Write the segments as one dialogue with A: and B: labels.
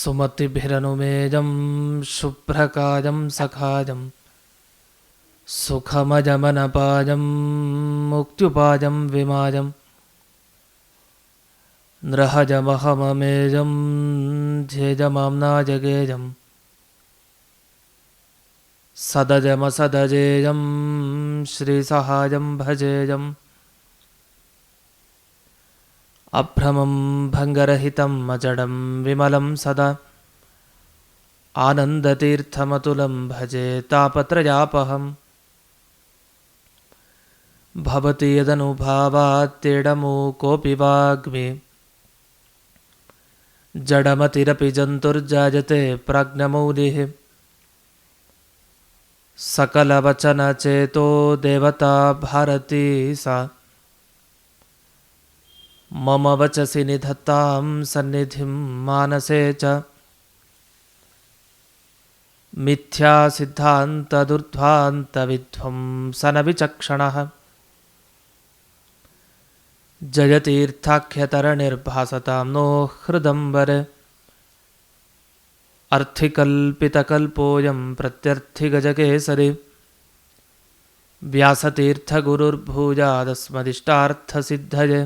A: सुमतिभिरनुमेजं शुभ्रकाजं सखाजं सुखमजमनपाजं मुक्त्युपाजं विमाजं नृहजमहममेजं झेजमाम्नाजगेजं सदजमसदजेयं श्रीसहायं भजेयम् अभ्रमं भङ्गरहितम् अजडं विमलं सदा। आनन्दतीर्थमतुलं भजे तापत्रयापहम्। भवति यदनुभावात्तीडमु कोऽपि वाग्मि। जडमतिरपि जन्तुर्जायते प्राज्ञमौलिः। सकलवचनचेतो देवता भारती सा मम वचसि निधत्तां सन्निधिं मानसे च। मिथ्यासिद्धान्तदुर्ध्वान्तविध्वंसनविचक्षणः जयतीर्थाख्यतरनिर्भासतां नो हृदम्बरे अर्थिकल्पितकल्पोऽयं प्रत्यर्थिगजकेसरि। व्यासतीर्थगुरुर्भूजादस्मदिष्टार्थसिद्धये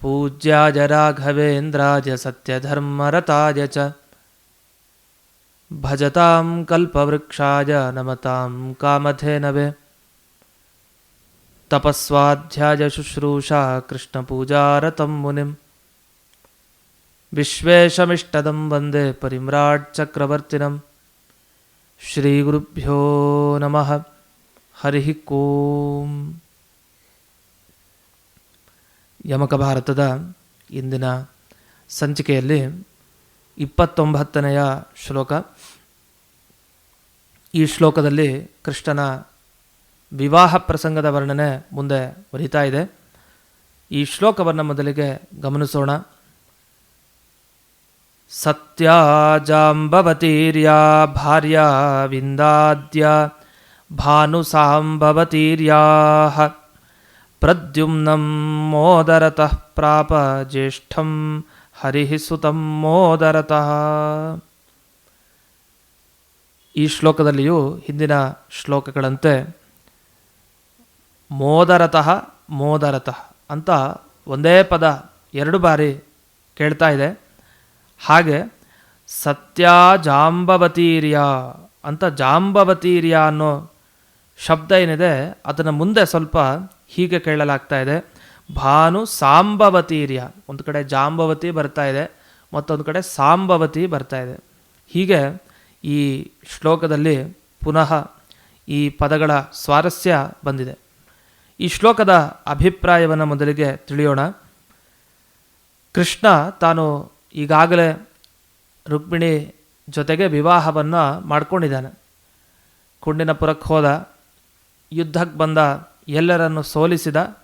A: पूज्याय राघवेन्द्राय सत्यधर्मरताय च। भजतां कल्पवृक्षाय नमतां कामधेनवे। तपस्वाध्यायशुश्रूषा कृष्णपूजारतं मुनिं विश्वेशमिष्टदं वंदे परिम्राट्चक्रवर्तिनं श्रीगुरुभ्यो नमः। हरिः ओम् ಯಮಕ ಭಾರತದ ಇಂದಿನ ಸಂಚಿಕೆಯಲ್ಲಿ ಇಪ್ಪತ್ತೊಂಬತ್ತನೆಯ ಶ್ಲೋಕ. ಈ ಶ್ಲೋಕದಲ್ಲಿ ಕೃಷ್ಣನ ವಿವಾಹ ಪ್ರಸಂಗದ ವರ್ಣನೆ ಮುಂದೆ ಬರೀತಾ ಇದೆ. ಈ ಶ್ಲೋಕವನ್ನು ಮೊದಲಿಗೆ ಗಮನಿಸೋಣ. ಸತ್ಯಾಜಾಂಬವತೀರ್ಯಾ ಭಾರ್ಯಾ ವಿಂದಾದ್ಯ ಭಾನುಸಾಂಭವತೀರ್ಯಾಹ प्रद्युम्नं मोदरतः प्राप ज्येष्ठं ಹರಿಃ ಸುತಂ ಮೋದರತಃ ಈ ಶ್ಲೋಕದಲ್ಲಿಯೂ ಹಿಂದಿನ ಶ್ಲೋಕಗಳಂತೆ ಮೋದರತಃ ಮೋದರತಃ ಅಂತ ಒಂದೇ ಪದ ಎರಡು ಬಾರಿ ಕೇಳ್ತಾ ಇದೆ ಹಾಗೆ ಸತ್ಯ ಜಾಂಬವತೀರ್ಯ ಅಂತ ಜಾಂಬವತೀರ್ಯ ಅನ್ನೋ ಶಬ್ದ ಏನಿದೆ, ಅದನ್ನು ಮುಂದೆ ಸ್ವಲ್ಪ ಹೀಗೆ ಕೇಳಲಾಗ್ತಾ ಇದೆ. ಭಾನು ಸಾಂಬವತೀರ್ಯ. ಒಂದು ಕಡೆ ಜಾಂಬವತಿ ಬರ್ತಾ ಇದೆ, ಮತ್ತೊಂದು ಕಡೆ ಸಾಂಬವತಿ ಬರ್ತಾ ಇದೆ. ಹೀಗೆ ಈ ಶ್ಲೋಕದಲ್ಲಿ ಪುನಃ ಈ ಪದಗಳ ಸ್ವಾರಸ್ಯ ಬಂದಿದೆ. ಈ ಶ್ಲೋಕದ ಅಭಿಪ್ರಾಯವನ್ನು ಮೊದಲಿಗೆ ತಿಳಿಯೋಣ. ಕೃಷ್ಣ ತಾನು ಈಗಾಗಲೇ ರುಕ್ಮಿಣಿ ಜೊತೆಗೆ ವಿವಾಹವನ್ನು ಮಾಡ್ಕೊಂಡಿದ್ದಾನೆ. ಕುಂಡಿನಪುರಕ್ಕೆ ಹೋದ ಯುದ್ಧಕ್ಕೆ ಬಂದ ಎಲ್ಲರನ್ನು ಸೋಲಿಸಿದ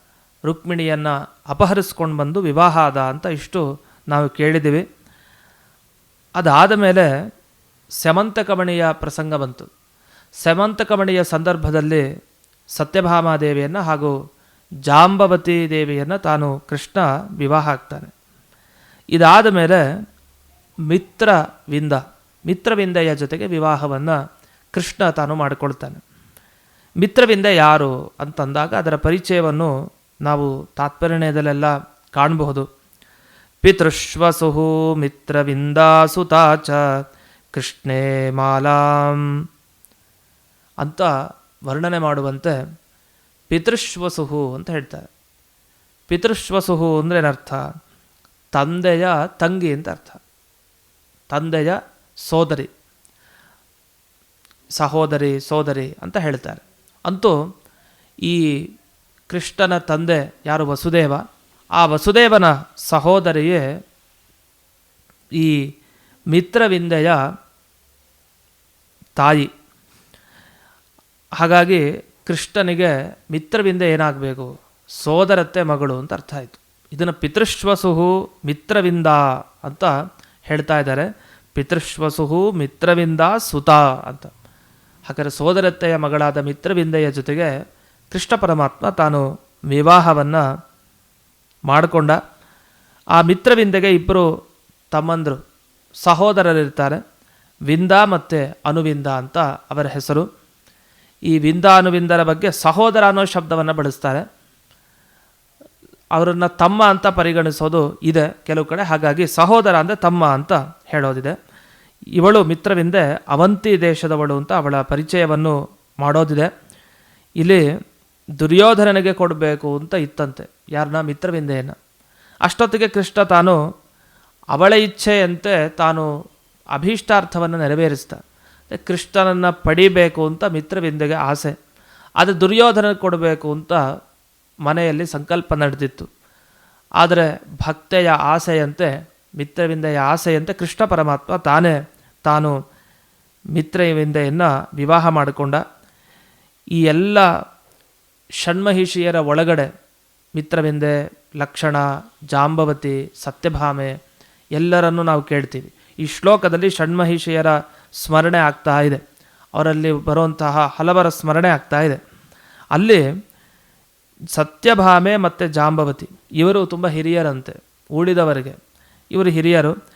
A: ರುಕ್ಮಿಣಿಯನ್ನು ಅಪಹರಿಸ್ಕೊಂಡು ಬಂದು ವಿವಾಹ ಆದ ಅಂತ ಇಷ್ಟು ನಾವು ಕೇಳಿದ್ದೀವಿ. ಅದಾದ ಮೇಲೆ ಸ್ಯಮಂತಕಮಣಿಯ ಪ್ರಸಂಗ ಬಂತು. ಸ್ಯಮಂತಕಮಣಿಯ ಸಂದರ್ಭದಲ್ಲಿ ಸತ್ಯಭಾಮಾದೇವಿಯನ್ನು ಹಾಗೂ ಜಾಂಬವತಿ ದೇವಿಯನ್ನು ತಾನು ಕೃಷ್ಣ ವಿವಾಹ ಆಗ್ತಾನೆ. ಇದಾದ ಮೇಲೆ ಮಿತ್ರವಿಂದ, ಮಿತ್ರವಿಂದೆಯ ಜೊತೆಗೆ ವಿವಾಹವನ್ನು ಕೃಷ್ಣ ತಾನು ಮಾಡಿಕೊಳ್ತಾನೆ. ಮಿತ್ರವಿಂದ ಯಾರು ಅಂತಂದಾಗ ಅದರ ಪರಿಚಯವನ್ನು ನಾವು ತಾತ್ಪರ್ಯದಲ್ಲೆಲ್ಲ ಕಾಣಬಹುದು. ಪಿತೃಶ್ವಸುಹು ಮಿತ್ರವಿಂದಾಸುತಾಚ ಕೃಷ್ಣೇ ಮಾಲಾಂ. ಅಂತ ವರ್ಣನೆ ಮಾಡುವಂತೆ ಪಿತೃಶ್ವಸುಹು ಅಂತ ಹೇಳ್ತಾರೆ. ಪಿತೃಶ್ವಸುಹು ಅಂದರೆ ಏನರ್ಥ? ತಂದೆಯ ತಂಗಿ ಅಂತ ಅರ್ಥ. ತಂದೆಯ ಸೋದರಿ, ಸಹೋದರಿ, ಸೋದರಿ ಅಂತ ಹೇಳ್ತಾರೆ. ಅಂತೂ ಈ ಕೃಷ್ಣನ ತಂದೆ ಯಾರು ವಸುದೇವ? ಆ ವಸುದೇವನ ಸಹೋದರಿಯೇ ಈ ಮಿತ್ರವಿಂದೆಯ ತಾಯಿ. ಹಾಗಾಗಿ ಕೃಷ್ಣನಿಗೆ ಮಿತ್ರವಿಂದೆ ಏನಾಗಬೇಕು? ಸೋದರತ್ತೆ ಮಗಳು ಅಂತ ಅರ್ಥ ಆಯಿತು. ಇದನ್ನು ಪಿತೃಶ್ವಸುಹು ಮಿತ್ರವಿಂದ ಅಂತ ಹೇಳ್ತಾ ಇದ್ದಾರೆ. ಪಿತೃಶ್ವಸುಹು ಮಿತ್ರವಿಂದ ಸುತ ಅಂತ. ಹಾಗಾದರೆ ಸೋದರತ್ತೆಯ ಮಗಳಾದ ಮಿತ್ರವಿಂದೆಯ ಜೊತೆಗೆ ಕೃಷ್ಣ ಪರಮಾತ್ಮ ತಾನು ವಿವಾಹವನ್ನು ಮಾಡಿಕೊಂಡ. ಆ ಮಿತ್ರವಿಂದೆಗೆ ಇಬ್ಬರು ತಮ್ಮಂದರು ಸಹೋದರರಿರ್ತಾರೆ. ವಿಂದ ಮತ್ತು ಅನುವಿಂದ ಅಂತ ಅವರ ಹೆಸರು. ಈ ವಿಂದ ಅನುವಿಂದರ ಬಗ್ಗೆ ಸಹೋದರ ಅನ್ನೋ ಶಬ್ದವನ್ನು ಬಳಸ್ತಾರೆ. ಅವರನ್ನು ತಮ್ಮ ಅಂತ ಪರಿಗಣಿಸೋದು ಇದೆ ಕೆಲವು ಕಡೆ. ಹಾಗಾಗಿ ಸಹೋದರ ಅಂದರೆ ತಮ್ಮ ಅಂತ ಹೇಳೋದಿದೆ. ಇವಳು ಮಿತ್ರವಿಂದೆ ಅವಂತಿ ದೇಶದವಳು ಅಂತ ಅವಳ ಪರಿಚಯವನ್ನು ಮಾಡೋದಿದೆ. ಇಲ್ಲಿ ದುರ್ಯೋಧನನಿಗೆ ಕೊಡಬೇಕು ಅಂತ ಇತ್ತಂತೆ. ಯಾರನ್ನ ಮಿತ್ರವಿಂದೆಯನ್ನು ಅಷ್ಟೊತ್ತಿಗೆ ಕೃಷ್ಣ ತಾನು ಅವಳ ಇಚ್ಛೆಯಂತೆ ತಾನು ಅಭೀಷ್ಟಾರ್ಥವನ್ನು ನೆರವೇರಿಸ್ದ. ಮತ್ತೆ ಕೃಷ್ಣನನ್ನು ಪಡಿಬೇಕು ಅಂತ ಮಿತ್ರವಿಂದೆಗೆ ಆಸೆ. ಆದರೆ ದುರ್ಯೋಧನ ಕೊಡಬೇಕು ಅಂತ ಮನೆಯಲ್ಲಿ ಸಂಕಲ್ಪ ನಡೆದಿತ್ತು. ಆದರೆ ಭಕ್ತೆಯ ಆಸೆಯಂತೆ, ಮಿತ್ರವಿಂದೆಯ ಆಸೆಯಂತೆ ಕೃಷ್ಣ ಪರಮಾತ್ಮ ತಾನೇ ತಾನು ಮಿತ್ರವಿಂದೆಯನ್ನು ವಿವಾಹ ಮಾಡಿಕೊಂಡ. ಈ ಎಲ್ಲ ಷಣ್ಮಹಿಷಿಯರ ಒಳಗಡೆ ಮಿತ್ರವಿಂದೆ ಲಕ್ಷಣ, ಜಾಂಬವತಿ, ಸತ್ಯಭಾಮೆ ಎಲ್ಲರನ್ನೂ ನಾವು ಕೇಳ್ತೀವಿ. ಈ ಶ್ಲೋಕದಲ್ಲಿ ಷಣ್ಮಹಿಷಿಯರ ಸ್ಮರಣೆ ಆಗ್ತಾ ಇದೆ. ಅವರಲ್ಲಿ ಬರುವಂತಹ ಹಲವರ ಸ್ಮರಣೆ ಆಗ್ತಾ ಇದೆ. ಅಲ್ಲಿ ಸತ್ಯಭಾಮೆ ಮತ್ತು ಜಾಂಬವತಿ ಇವರು ತುಂಬ ಹಿರಿಯರಂತೆ ಉಳಿದವರಿಗೆ ಇವರು ಹಿರಿಯರು.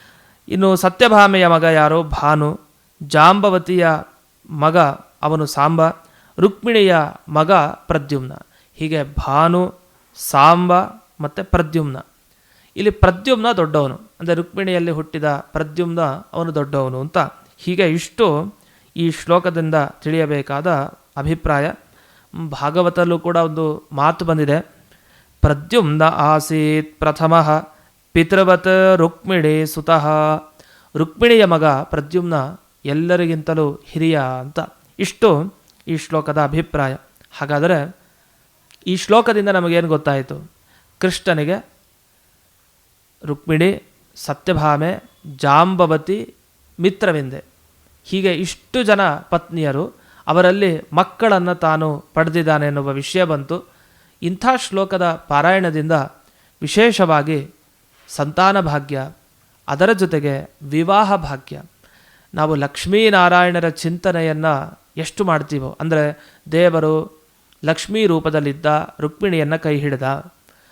A: ಇನ್ನು ಸತ್ಯಭಾಮೆಯ ಮಗ ಯಾರು? ಭಾನು. ಜಾಂಬವತಿಯ ಮಗ ಅವನು ಸಾಂಬ. ರುಕ್ಮಿಣಿಯ ಮಗ ಪ್ರದ್ಯುಮ್ನ. ಹೀಗೆ ಭಾನು, ಸಾಂಬ ಮತ್ತು ಪ್ರದ್ಯುಮ್ನ. ಇಲ್ಲಿ ಪ್ರದ್ಯುಮ್ನ ದೊಡ್ಡವನು. ಅಂದರೆ ರುಕ್ಮಿಣಿಯಲ್ಲಿ ಹುಟ್ಟಿದ ಪ್ರದ್ಯುಮ್ನ ಅವನು ದೊಡ್ಡವನು ಅಂತ. ಹೀಗೆ ಇಷ್ಟು ಈ ಶ್ಲೋಕದಿಂದ ತಿಳಿಯಬೇಕಾದ ಅಭಿಪ್ರಾಯ. ಭಾಗವತಲ್ಲೂ ಕೂಡ ಒಂದು ಮಾತು ಬಂದಿದೆ. ಪ್ರದ್ಯುಮ್ನ ಆಸೀತ್ ಪ್ರಥಮ. ಪಿತೃವತ್ ರುಕ್ಮಿಣಿ ಸುತಃ. ರುಕ್ಮಿಣಿಯ ಮಗ ಪ್ರದ್ಯುಮ್ನ ಎಲ್ಲರಿಗಿಂತಲೂ ಹಿರಿಯ ಅಂತ. ಇಷ್ಟು ಈ ಶ್ಲೋಕದ ಅಭಿಪ್ರಾಯ. ಹಾಗಾದರೆ ಈ ಶ್ಲೋಕದಿಂದ ನಮಗೇನು ಗೊತ್ತಾಯಿತು? ಕೃಷ್ಣನಿಗೆ ರುಕ್ಮಿಣಿ ಸತ್ಯಭಾಮೆ ಜಾಂಬವತಿ ಮಿತ್ರವಿಂದೆ. ಹೀಗೆ ಇಷ್ಟು ಜನ ಪತ್ನಿಯರು ಅವರಲ್ಲಿ ಮಕ್ಕಳನ್ನು ತಾನು ಪಡೆದಿದ್ದಾನೆ ಎನ್ನುವ ವಿಷಯ ಬಂತು. ಇಂಥ ಶ್ಲೋಕದ ಪಾರಾಯಣದಿಂದ ವಿಶೇಷವಾಗಿ ಸಂತಾನ ಭಾಗ್ಯ, ಅದರ ಜೊತೆಗೆ ವಿವಾಹ ಭಾಗ್ಯ. ನಾವು ಲಕ್ಷ್ಮೀನಾರಾಯಣರ ಚಿಂತನೆಯನ್ನು ಎಷ್ಟು ಮಾಡ್ತೀವೋ, ಅಂದರೆ ದೇವರು ಲಕ್ಷ್ಮೀ ರೂಪದಲ್ಲಿದ್ದ ರುಕ್ಮಿಣಿಯನ್ನು ಕೈ ಹಿಡಿದ,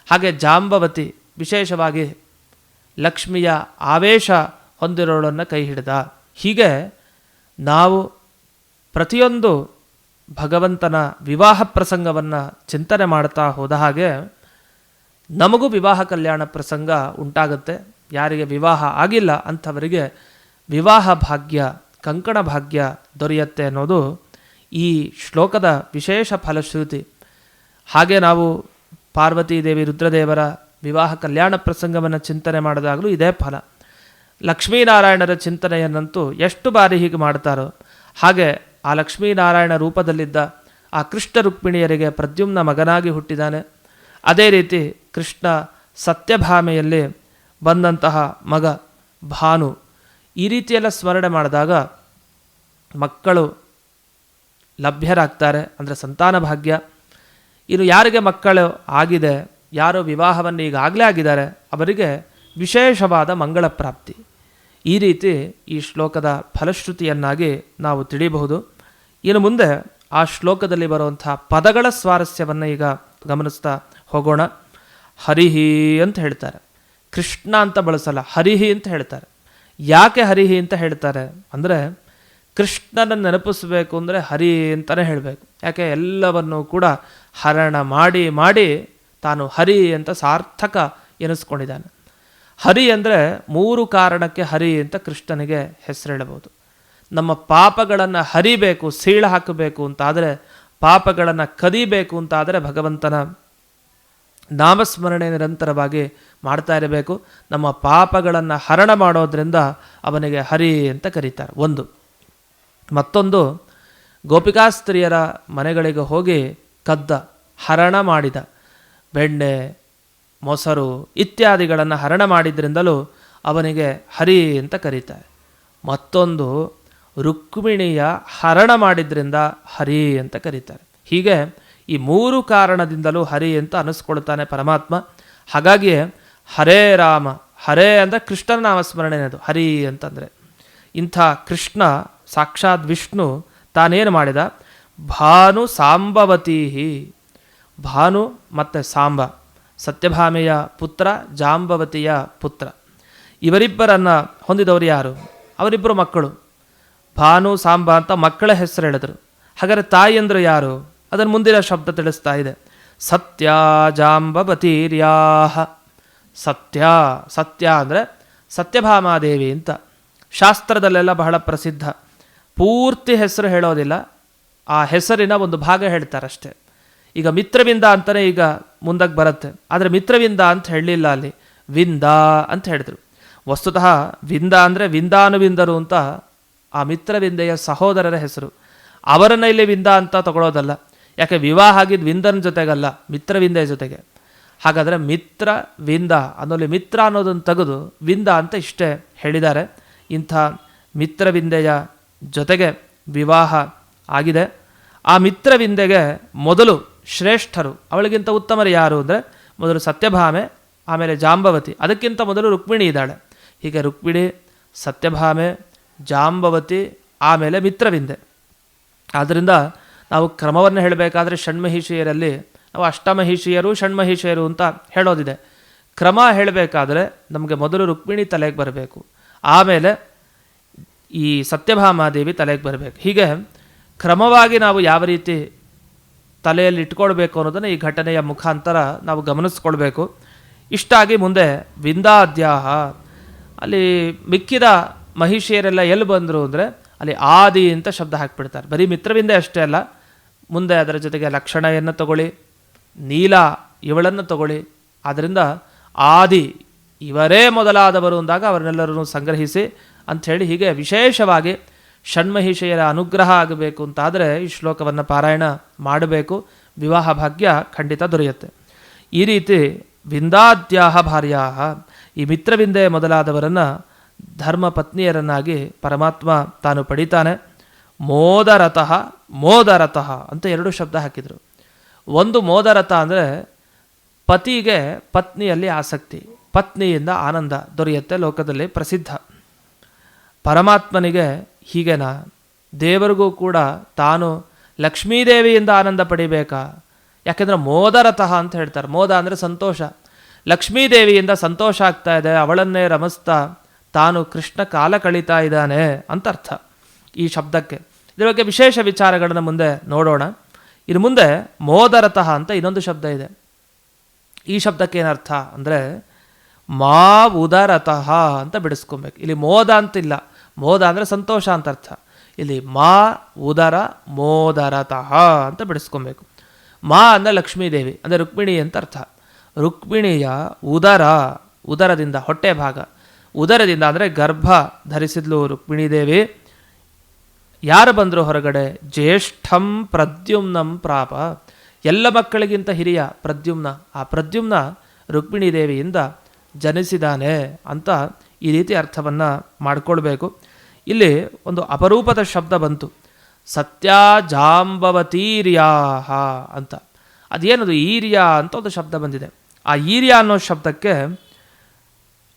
A: ಹಾಗೆ ಜಾಂಬವತಿ ವಿಶೇಷವಾಗಿ ಲಕ್ಷ್ಮಿಯ ಆವೇಶ ಹೊಂದಿರೋಳನ್ನು ಕೈ ಹಿಡಿದ. ಹೀಗೆ ನಾವು ಪ್ರತಿಯೊಂದು ಭಗವಂತನ ವಿವಾಹ ಪ್ರಸಂಗವನ್ನು ಚಿಂತನೆ ಮಾಡ್ತಾ ಹೋದ ಹಾಗೆ ನಮಗೂ ವಿವಾಹ ಕಲ್ಯಾಣ ಪ್ರಸಂಗ ಉಂಟಾಗುತ್ತೆ. ಯಾರಿಗೆ ವಿವಾಹ ಆಗಿಲ್ಲ ಅಂಥವರಿಗೆ ವಿವಾಹ ಭಾಗ್ಯ, ಕಂಕಣ ಭಾಗ್ಯ ದೊರೆಯುತ್ತೆ ಅನ್ನೋದು ಈ ಶ್ಲೋಕದ ವಿಶೇಷ ಫಲಶ್ರುತಿ. ಹಾಗೆ ನಾವು ಪಾರ್ವತೀ ದೇವಿ ರುದ್ರದೇವರ ವಿವಾಹ ಕಲ್ಯಾಣ ಪ್ರಸಂಗವನ್ನು ಚಿಂತನೆ ಮಾಡಿದಾಗಲೂ ಇದೇ ಫಲ. ಲಕ್ಷ್ಮೀನಾರಾಯಣರ ಚಿಂತನೆಯನ್ನಂತೂ ಎಷ್ಟು ಬಾರಿ ಹೀಗೆ ಮಾಡ್ತಾರೋ. ಹಾಗೆ ಆ ಲಕ್ಷ್ಮೀನಾರಾಯಣ ರೂಪದಲ್ಲಿದ್ದ ಆ ಕೃಷ್ಣ ರುಕ್ಮಿಣಿಯರಿಗೆ ಪ್ರದ್ಯುಮ್ನ ಮಗನಾಗಿ ಹುಟ್ಟಿದ್ದಾನೆ ಅದೇ ರೀತಿ ಕೃಷ್ಣ ಸತ್ಯಭಾಮೆಯಲ್ಲಿ ಬಂದಂತಹ ಮಗ ಭಾನು. ಈ ರೀತಿಯೆಲ್ಲ ಸ್ಮರಣೆ ಮಾಡಿದಾಗ ಮಕ್ಕಳು ಲಭ್ಯರಾಗ್ತಾರೆ, ಅಂದರೆ ಸಂತಾನ ಭಾಗ್ಯ. ಇನ್ನು ಯಾರಿಗೆ ಮಕ್ಕಳು ಆಗಿದೆ, ಯಾರು ವಿವಾಹವನ್ನು ಈಗಾಗಲೇ ಆಗಿದ್ದಾರೆ, ಅವರಿಗೆ ವಿಶೇಷವಾದ ಮಂಗಳ ಪ್ರಾಪ್ತಿ. ಈ ರೀತಿ ಈ ಶ್ಲೋಕದ ಫಲಶ್ರುತಿಯನ್ನಾಗಿ ನಾವು ತಿಳಿಯಬಹುದು ಇನ್ನು ಮುಂದೆ ಆ ಶ್ಲೋಕದಲ್ಲಿ ಬರುವಂಥ ಪದಗಳ ಸ್ವಾರಸ್ಯವನ್ನು ಈಗ ಗಮನಿಸ್ತಾ ಹೋಗೋಣ. ಹರಿಹಿ ಅಂತ ಹೇಳ್ತಾರೆ. ಕೃಷ್ಣ ಅಂತ ಬಳಸಲ್ಲ, ಹರಿಹಿ ಅಂತ ಹೇಳ್ತಾರೆ. ಯಾಕೆ ಹರಿಹಿ ಅಂತ ಹೇಳ್ತಾರೆ ಅಂದರೆ, ಕೃಷ್ಣನ ನೆನಪಿಸಬೇಕು ಅಂದರೆ ಹರಿ ಅಂತಲೇ ಹೇಳಬೇಕು. ಯಾಕೆ? ಎಲ್ಲವನ್ನು ಕೂಡ ಹರಣ ಮಾಡಿ ಮಾಡಿ ತಾನು ಹರಿ ಅಂತ ಸಾರ್ಥಕ ಎನಿಸ್ಕೊಂಡಿದ್ದಾನೆ. ಹರಿ ಅಂದರೆ ಮೂರು ಕಾರಣಕ್ಕೆ ಹರಿ ಅಂತ ಕೃಷ್ಣನಿಗೆ ಹೆಸರು ಹೇಳಬಹುದು ನಮ್ಮ ಪಾಪಗಳನ್ನು ಹರಿಬೇಕು, ಸೀಳ ಹಾಕಬೇಕು ಅಂತಾದರೆ, ಪಾಪಗಳನ್ನು ಕದಿಬೇಕು ಅಂತಾದರೆ ಭಗವಂತನ ನಾಮಸ್ಮರಣೆ ನಿರಂತರವಾಗಿ ಮಾಡ್ತಾ ಇರಬೇಕು. ನಮ್ಮ ಪಾಪಗಳನ್ನು ಹರಣ ಮಾಡೋದ್ರಿಂದ ಅವನಿಗೆ ಹರಿ ಅಂತ ಕರೀತಾರೆ. ಒಂದು. ಮತ್ತೊಂದು ಗೋಪಿಕಾಸ್ತ್ರೀಯರ ಮನೆಗಳಿಗೆ ಹೋಗಿ ಕದ್ದ, ಹರಣ ಮಾಡಿದ, ಬೆಣ್ಣೆ, ಮೊಸರು ಇತ್ಯಾದಿಗಳನ್ನು ಹರಣ ಮಾಡಿದ್ರಿಂದಲೂ ಅವನಿಗೆ ಹರಿ ಅಂತ ಕರೀತಾರೆ. ಮತ್ತೊಂದು, ರುಕ್ಮಿಣಿಯ ಹರಣ ಮಾಡಿದ್ರಿಂದ ಹರಿ ಅಂತ ಕರೀತಾರೆ. ಹೀಗೆ ಮೂರು ಕಾರಣದಿಂದಲೂ ಹರಿ ಅಂತ ಅನಿಸ್ಕೊಳ್ತಾನೆ ಪರಮಾತ್ಮ. ಹಾಗಾಗಿ ಹರೇ ರಾಮ, ಹರೇ ಅಂದರೆ ಕೃಷ್ಣನ ನಾಮಸ್ಮರಣೆ ಅದು ಹರಿ ಅಂತಂದರೆ. ಇಂಥ ಕೃಷ್ಣ ಸಾಕ್ಷಾತ್ ವಿಷ್ಣು ತಾನೇನು ಮಾಡಿದ? ಭಾನು ಸಾಂಬವತೀಹಿ. ಭಾನು ಮತ್ತು ಸಾಂಬ. ಸತ್ಯಭಾಮೆಯ ಪುತ್ರ, ಜಾಂಬವತಿಯ ಪುತ್ರ. ಇವರಿಬ್ಬರನ್ನು ಹೊಂದಿದವರು ಯಾರು? ಅವರಿಬ್ಬರು ಮಕ್ಕಳು. ಭಾನು, ಸಾಂಬ ಅಂತ ಮಕ್ಕಳ ಹೆಸರು ಹೇಳಿದರು. ಹಾಗಾದರೆ ತಾಯಿ ಅಂದರು ಯಾರು? ಅದನ್ನು ಮುಂದಿನ ಶಬ್ದ ತಿಳಿಸ್ತಾ ಇದೆ. ಸತ್ಯ ಜಾಂಬವತೀರ್ಯಾಹ. ಸತ್ಯ ಸತ್ಯ ಅಂದರೆ ಸತ್ಯಭಾಮಾದೇವಿ ಅಂತ. ಶಾಸ್ತ್ರದಲ್ಲೆಲ್ಲ ಬಹಳ ಪ್ರಸಿದ್ಧ. ಪೂರ್ತಿ ಹೆಸರು ಹೇಳೋದಿಲ್ಲ. ಆ ಹೆಸರಿನ ಒಂದು ಭಾಗ ಹೇಳ್ತಾರಷ್ಟೆ. ಈಗ ಮಿತ್ರವಿಂದ ಅಂತಲೇ ಈಗ ಮುಂದಕ್ಕೆ ಬರುತ್ತೆ. ಆದರೆ ಮಿತ್ರವಿಂದ ಅಂತ ಹೇಳಲಿಲ್ಲ ಅಲ್ಲಿ. ವಿಂದ ಅಂತ ಹೇಳಿದ್ರು. ವಸ್ತುತಃ ವಿಂದ ಅಂದರೆ ವಿಂದಾನುವಿಂದರು ಅಂತ ಆ ಮಿತ್ರವಿಂದೆಯ ಸಹೋದರರ ಹೆಸರು. ಅವರನ್ನ ಇಲ್ಲಿ ವಿಂದ ಅಂತ ತಗೊಳ್ಳೋದಲ್ಲ ಯಾಕೆ ವಿವಾಹ ಆಗಿದ್ದು ವಿಂದನ ಜೊತೆಗಲ್ಲ ಮಿತ್ರವಿಂದ ಜೊತೆಗೆ. ಹಾಗಾದರೆ ಮಿತ್ರ ವಿಂದ ಅನ್ನೋಲ್ಲಿ ಮಿತ್ರ ಅನ್ನೋದನ್ನು ತೆಗೆದು ವಿಂದ ಅಂತ ಇಷ್ಟೇ ಹೇಳಿದ್ದಾರೆ. ಇಂಥ ಮಿತ್ರವಿಂದೆಯ ಜೊತೆಗೆ ವಿವಾಹ ಆಗಿದೆ. ಆ ಮಿತ್ರವಿಂದೆಗೆ ಮೊದಲು ಶ್ರೇಷ್ಠರು, ಅವಳಿಗಿಂತ ಉತ್ತಮರು ಯಾರು ಅಂದರೆ ಮೊದಲು ಸತ್ಯಭಾಮೆ, ಆಮೇಲೆ ಜಾಂಬವತಿ, ಅದಕ್ಕಿಂತ ಮೊದಲು ರುಕ್ಮಿಣಿ ಇದ್ದಾಳೆ. ಹೀಗೆ ರುಕ್ಮಿಣಿ, ಸತ್ಯಭಾಮೆ, ಜಾಂಬವತಿ, ಆಮೇಲೆ ಮಿತ್ರವಿಂದೆ ಆದ್ದರಿಂದ ನಾವು ಕ್ರಮವನ್ನು ಹೇಳಬೇಕಾದ್ರೆ ಷಣ್ಮಹಿಷಿಯರಲ್ಲಿ, ನಾವು ಅಷ್ಟಮಹಿಷಿಯರು, ಷಣ್ಮಹಿಷಿಯರು ಅಂತ ಹೇಳೋದಿದೆ. ಕ್ರಮ ಹೇಳಬೇಕಾದ್ರೆ ನಮಗೆ ಮೊದಲು ರುಕ್ಮಿಣಿ ತಲೆಗೆ ಬರಬೇಕು. ಆಮೇಲೆ ಈ ಸತ್ಯಭಾಮಾದೇವಿ ತಲೆಗೆ ಬರಬೇಕು. ಹೀಗೆ ಕ್ರಮವಾಗಿ ನಾವು ಯಾವ ರೀತಿ ತಲೆಯಲ್ಲಿ ಇಟ್ಕೊಳ್ಬೇಕು ಅನ್ನೋದನ್ನು ಈ ಘಟನೆಯ ಮುಖಾಂತರ ನಾವು ಗಮನಿಸ್ಕೊಳ್ಬೇಕು. ಇಷ್ಟಾಗಿ ಮುಂದೆ ವಿಂದಾದ್ಯಾಹ. ಅಲ್ಲಿ ಮಿಕ್ಕಿದ ಮಹಿಷಿಯರೆಲ್ಲ ಎಲ್ಲಿ ಬಂದರು ಅಂದರೆ ಅಲ್ಲಿ ಆದಿ ಅಂತ ಶಬ್ದ ಹಾಕಿಬಿಡ್ತಾರೆ. ಬರೀ ಮಿತ್ರವಿಂದೇ ಅಷ್ಟೇ ಅಲ್ಲ ಮುಂದೆ ಅದರ ಜೊತೆಗೆ ಲಕ್ಷಣೆಯನ್ನು ತಗೊಳ್ಳಿ, ನೀಲ ಇವಳನ್ನು ತಗೊಳ್ಳಿ. ಆದ್ದರಿಂದ ಆದಿ ಇವರೇ ಮೊದಲಾದವರು ಅಂದಾಗ ಅವರನ್ನೆಲ್ಲರನ್ನು ಸಂಗ್ರಹಿಸಿ ಅಂಥೇಳಿ ಹೀಗೆ ವಿಶೇಷವಾಗಿ ಷಣ್ಮಹಿಷೆಯರ ಅನುಗ್ರಹ ಆಗಬೇಕು ಅಂತಾದರೆ ಈ ಶ್ಲೋಕವನ್ನು ಪಾರಾಯಣ ಮಾಡಬೇಕು. ವಿವಾಹ ಭಾಗ್ಯ ಖಂಡಿತ ದೊರೆಯುತ್ತೆ. ಈ ರೀತಿ ವಿಂದಾದ್ಯಾಹ ಭಾರ್ಯಾ ಈ ಮಿತ್ರವಿಂದೆ ಮೊದಲಾದವರನ್ನು ಧರ್ಮ ಪತ್ನಿಯರನ್ನಾಗಿ ಪರಮಾತ್ಮ ತಾನು ಪಡಿತಾನೆ. ಮೋದರತಃ ಮೋದರತಃ ಅಂತ ಎರಡು ಶಬ್ದ ಹಾಕಿದರು. ಒಂದು ಮೋದರಥ ಅಂದರೆ ಪತಿಗೆ ಪತ್ನಿಯಲ್ಲಿ ಆಸಕ್ತಿ, ಪತ್ನಿಯಿಂದ ಆನಂದ ದೊರೆಯುತ್ತೆ ಲೋಕದಲ್ಲಿ ಪ್ರಸಿದ್ಧ. ಪರಮಾತ್ಮನಿಗೆ ಹೀಗೆನಾ, ದೇವರಿಗೂ ಕೂಡ ತಾನು ಲಕ್ಷ್ಮೀದೇವಿಯಿಂದ ಆನಂದ ಪಡಿಬೇಕಾ? ಯಾಕೆಂದರೆ ಮೋದರತಃ ಅಂತ ಹೇಳ್ತಾರೆ. ಮೋದ ಅಂದರೆ ಸಂತೋಷ. ಲಕ್ಷ್ಮೀದೇವಿಯಿಂದ ಸಂತೋಷ ಆಗ್ತಾ ಇದೆ, ಅವಳನ್ನೇ ರಮಿಸ್ತಾ ತಾನು ಕೃಷ್ಣ ಕಾಲ ಕಳೀತಾ ಇದ್ದಾನೆ ಅಂತ ಅರ್ಥ. ಈ ಶಬ್ದಕ್ಕೆ. ಇದರ ಬಗ್ಗೆ ವಿಶೇಷ ವಿಚಾರಗಳನ್ನು ಮುಂದೆ ನೋಡೋಣ. ಇನ್ನು ಮುಂದೆ ಮೋದರತಃ ಅಂತ ಇನ್ನೊಂದು ಶಬ್ದ ಇದೆ. ಈ ಶಬ್ದಕ್ಕೆ ಏನರ್ಥ ಅಂದರೆ ಮಾ ಉದರತಃ ಅಂತ ಬಿಡಿಸ್ಕೊಬೇಕು. ಇಲ್ಲಿ ಮೋದ ಅಂತಿಲ್ಲ. ಮೋದ ಅಂದರೆ ಸಂತೋಷ ಅಂತ ಅರ್ಥ. ಇಲ್ಲಿ ಮಾ ಉದರ ಮೋದರತಃ ಅಂತ ಬಿಡಿಸ್ಕೊಬೇಕು. ಮಾ ಅಂದರೆ ಲಕ್ಷ್ಮೀದೇವಿ ಅಂದರೆ ರುಕ್ಮಿಣಿ ಅಂತ ಅರ್ಥ. ರುಕ್ಮಿಣಿಯ ಉದರ, ಉದರದಿಂದ ಹೊಟ್ಟೆ ಭಾಗ ಉದರದಿಂದ ಅಂದರೆ ಗರ್ಭ ಧರಿಸಿದ್ಲು ರುಕ್ಮಿಣಿ ದೇವಿ ಯಾರು ಬಂದರು ಹೊರಗಡೆ? ಜ್ಯೇಷ್ಠಂ ಪ್ರದ್ಯುಮ್ನಂ ಪ್ರಾಪ. ಎಲ್ಲ ಮಕ್ಕಳಿಗಿಂತ ಹಿರಿಯ ಪ್ರದ್ಯುಮ್ನ. ಆ ಪ್ರದ್ಯುಮ್ನ ರುಕ್ಮಿಣಿ ದೇವಿಯಿಂದ ಜನಿಸಿದಾನೆ ಅಂತ ಈ ರೀತಿ ಅರ್ಥವನ್ನು ಮಾಡಿಕೊಳ್ಬೇಕು. ಇಲ್ಲಿ ಒಂದು ಅಪರೂಪದ ಶಬ್ದ ಬಂತು. ಸತ್ಯ ಜಾಂಬವತೀರ್ಯಾಹ ಅಂತ. ಅದೇನದು ಈರ್ಯ ಅಂತ ಒಂದು ಶಬ್ದ ಬಂದಿದೆ. ಆ ಈರ್ಯ ಅನ್ನೋ ಶಬ್ದಕ್ಕೆ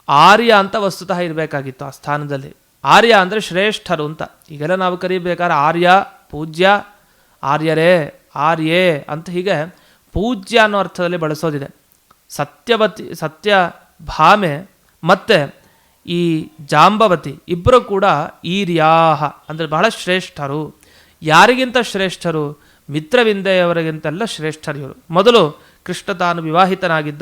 A: ಆರ್ಯ ಅಂತ ವಸ್ತುತಃ ಇರಬೇಕಾಗಿತ್ತು ಆ ಸ್ಥಾನದಲ್ಲಿ. ಆರ್ಯ ಅಂದರೆ ಶ್ರೇಷ್ಠರು ಅಂತ. ಈಗೆಲ್ಲ ನಾವು ಕರಿಬೇಕಾದ್ರೆ ಆರ್ಯ, ಪೂಜ್ಯ, ಆರ್ಯರೇ, ಆರ್ಯೇ ಅಂತ ಹೀಗೆ ಪೂಜ್ಯ ಅನ್ನೋ ಅರ್ಥದಲ್ಲಿ ಬಳಸೋದಿದೆ. ಸತ್ಯವತಿ, ಸತ್ಯ ಭಾಮೆ ಮತ್ತು ಈ ಜಾಂಬವತಿ ಇಬ್ಬರು ಕೂಡ ಈರ್ಯಾಹ ಅಂದರೆ ಬಹಳ ಶ್ರೇಷ್ಠರು. ಯಾರಿಗಿಂತ ಶ್ರೇಷ್ಠರು? ಮಿತ್ರವಿಂದೆಯವರಿಗಿಂತೆಲ್ಲ ಶ್ರೇಷ್ಠರು ಮೊದಲು ಕೃಷ್ಣ ತಾನು ವಿವಾಹಿತನಾಗಿದ್ದ.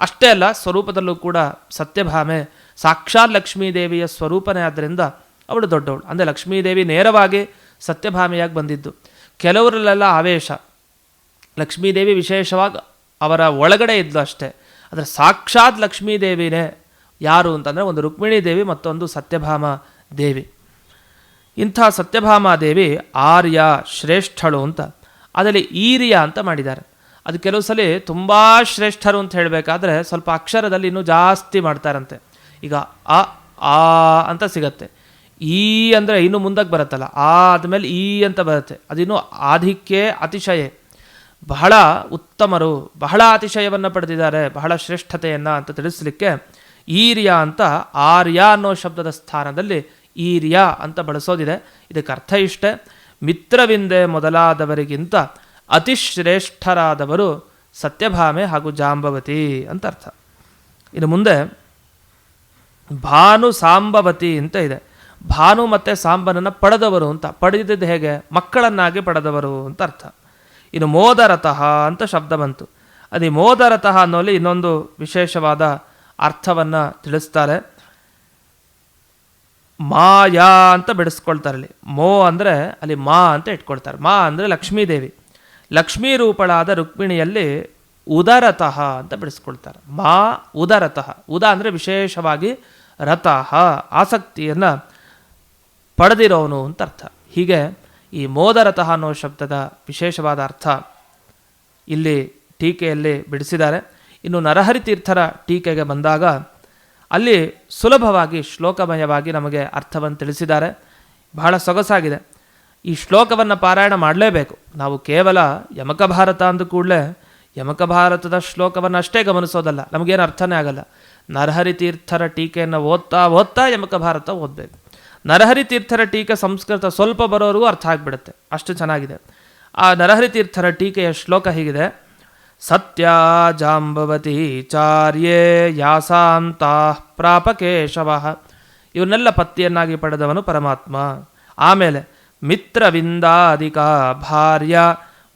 A: ಅಷ್ಟೇ ಅಲ್ಲ, ಸ್ವರೂಪದಲ್ಲೂ ಕೂಡ ಸತ್ಯಭಾಮೆ. ಸಾಕ್ಷಾತ್ ಲಕ್ಷ್ಮೀದೇವಿಯ ಸ್ವರೂಪನೇ ಆದ್ದರಿಂದ ಅವಳು ದೊಡ್ಡವಳು. ಅಂದರೆ ಲಕ್ಷ್ಮೀದೇವಿ ನೇರವಾಗಿ ಸತ್ಯಭಾಮಿಯಾಗಿ ಬಂದಿದ್ದು. ಕೆಲವರಲ್ಲೆಲ್ಲ ಆವೇಶ. ಲಕ್ಷ್ಮೀದೇವಿ ವಿಶೇಷವಾಗಿ ಅವರ ಒಳಗಡೆ ಇದ್ದು ಅಷ್ಟೇ. ಆದರೆ ಸಾಕ್ಷಾತ್ ಲಕ್ಷ್ಮೀದೇವಿನೇ ಯಾರು ಅಂತಂದರೆ ಒಂದು ರುಕ್ಮಿಣಿ ದೇವಿ ಮತ್ತೊಂದು ಸತ್ಯಭಾಮ ದೇವಿ ಇಂಥ ಸತ್ಯಭಾಮ ದೇವಿ ಆರ್ಯ, ಶ್ರೇಷ್ಠಳು ಅಂತ. ಅದರಲ್ಲಿ ಈರಿಯ ಅಂತ ಮಾಡಿದ್ದಾರೆ. ಅದು ಕೆಲವು ಸಲ ತುಂಬ ಶ್ರೇಷ್ಠರು ಅಂತ ಹೇಳಬೇಕಾದ್ರೆ ಸ್ವಲ್ಪ ಅಕ್ಷರದಲ್ಲಿ ಇನ್ನೂ ಜಾಸ್ತಿ ಮಾಡ್ತಾರಂತೆ. ಈಗ ಅ, ಆ ಅಂತ ಸಿಗತ್ತೆ. ಈ ಅಂದರೆ ಇನ್ನು ಮುಂದಕ್ಕೆ ಬರುತ್ತಲ್ಲ. ಆ ಆದಮೇಲೆ ಈ ಅಂತ ಬರುತ್ತೆ. ಅದಿನ್ನು ಆಧಿಕ್ಯ, ಅತಿಶಯ. ಬಹಳ ಉತ್ತಮರು, ಬಹಳ ಅತಿಶಯವನ್ನು ಪಡೆದಿದ್ದಾರೆ, ಬಹಳ ಶ್ರೇಷ್ಠತೆಯನ್ನು ಅಂತ ತಿಳಿಸ್ಲಿಕ್ಕೆ ಈರ್ಯ ಅಂತ ಆರ್ಯ ಅನ್ನೋ ಶಬ್ದದ ಸ್ಥಾನದಲ್ಲಿ ಈರ್ಯ ಅಂತ ಬಳಸೋದಿದೆ. ಇದಕ್ಕೆ ಅರ್ಥ ಇಷ್ಟೇ. ಮಿತ್ರವಿಂದೆ ಮೊದಲಾದವರಿಗಿಂತ ಅತಿಶ್ರೇಷ್ಠರಾದವರು ಸತ್ಯಭಾಮೆ ಹಾಗೂ ಜಾಂಬವತಿ ಅಂತ ಅರ್ಥ. ಇನ್ನು ಮುಂದೆ ಭಾನು ಸಾಂಬವತಿ ಅಂತ ಇದೆ. ಭಾನು ಮತ್ತು ಸಾಂಬನನ್ನು ಪಡೆದವರು ಅಂತ. ಪಡೆದಿದ್ದು ಹೇಗೆ? ಮಕ್ಕಳನ್ನಾಗಿ ಪಡೆದವರು ಅಂತ ಅರ್ಥ. ಇನ್ನು ಮೋದರತಃ ಅಂತ ಶಬ್ದ ಬಂತು. ಅದೇ ಮೋದರತಃ ಅನ್ನೋಲ್ಲಿ ಇನ್ನೊಂದು ವಿಶೇಷವಾದ ಅರ್ಥವನ್ನು ತಿಳಿಸ್ತಾರೆ. ಮಾಯಾ ಅಂತ ಬಿಡಿಸ್ಕೊಳ್ತಾರೆ ಅಲ್ಲಿ. ಮೋ ಅಂದರೆ ಅಲ್ಲಿ ಮಾ ಅಂತ ಇಟ್ಕೊಳ್ತಾರೆ. ಮಾ ಅಂದರೆ ಲಕ್ಷ್ಮೀದೇವಿ. ಲಕ್ಷ್ಮೀ ರೂಪಳಾದ ರುಕ್ಮಿಣಿಯಲ್ಲಿ ಉದರತಃ ಅಂತ ಬಿಡಿಸ್ಕೊಳ್ತಾರೆ. ಮಾ ಉದರತಃ. ಉದ ಅಂದರೆ ವಿಶೇಷವಾಗಿ ರತಃ ಆಸಕ್ತಿಯನ್ನು ಪಡೆದಿರೋನು ಅಂತ ಅರ್ಥ. ಹೀಗೆ ಈ ಮೋದರತಃ ಅನ್ನೋ ಶಬ್ದದ ವಿಶೇಷವಾದ ಅರ್ಥ ಇಲ್ಲಿ ಟೀಕೆಯಲ್ಲಿ ಬಿಡಿಸಿದ್ದಾರೆ. ಇನ್ನು ನರಹರಿ ತೀರ್ಥರ ಟೀಕೆಗೆ ಬಂದಾಗ ಅಲ್ಲಿ ಸುಲಭವಾಗಿ, ಶ್ಲೋಕಮಯವಾಗಿ ನಮಗೆ ಅರ್ಥವನ್ನು ತಿಳಿಸಿದ್ದಾರೆ. ಬಹಳ ಸೊಗಸಾಗಿದೆ. ಈ ಶ್ಲೋಕವನ್ನು ಪಾರಾಯಣ ಮಾಡಲೇಬೇಕು. ನಾವು ಕೇವಲ ಯಮಕ ಭಾರತ ಅಂದ ಕೂಡಲೇ ಯಮಕ ಭಾರತದ ಶ್ಲೋಕವನ್ನು ಅಷ್ಟೇ ಗಮನಿಸೋದಲ್ಲ. ನಮಗೇನು ಅರ್ಥನೇ ಆಗಲ್ಲ. ನರಹರಿ ತೀರ್ಥರ ಟೀಕೆಯನ್ನು ಓದ್ತಾ ಓದ್ತಾ ಯಮಕ ಭಾರತ ಓದಬೇಕು. ನರಹರಿ ತೀರ್ಥರ ಟೀಕೆ ಸಂಸ್ಕೃತ ಸ್ವಲ್ಪ ಬರೋರಿಗೂ ಅರ್ಥ ಆಗಿಬಿಡುತ್ತೆ. ಅಷ್ಟು ಚೆನ್ನಾಗಿದೆ. ಆ ನರಹರಿ ತೀರ್ಥರ ಟೀಕೆಯ ಶ್ಲೋಕ ಹೀಗಿದೆ. ಸತ್ಯ ಜಾಂಬವತಿ ಚಾರ್ಯೇ ಯಾಸಾಂತಾ ಪ್ರಾಪ ಕೇಶವ. ಇವನ್ನೆಲ್ಲ ಪತ್ತಿಯನ್ನಾಗಿ ಪಡೆದವನು ಪರಮಾತ್ಮ. ಆಮೇಲೆ ಮಿತ್ರವಿಂದಾಧಿಕ ಭಾರ್ಯ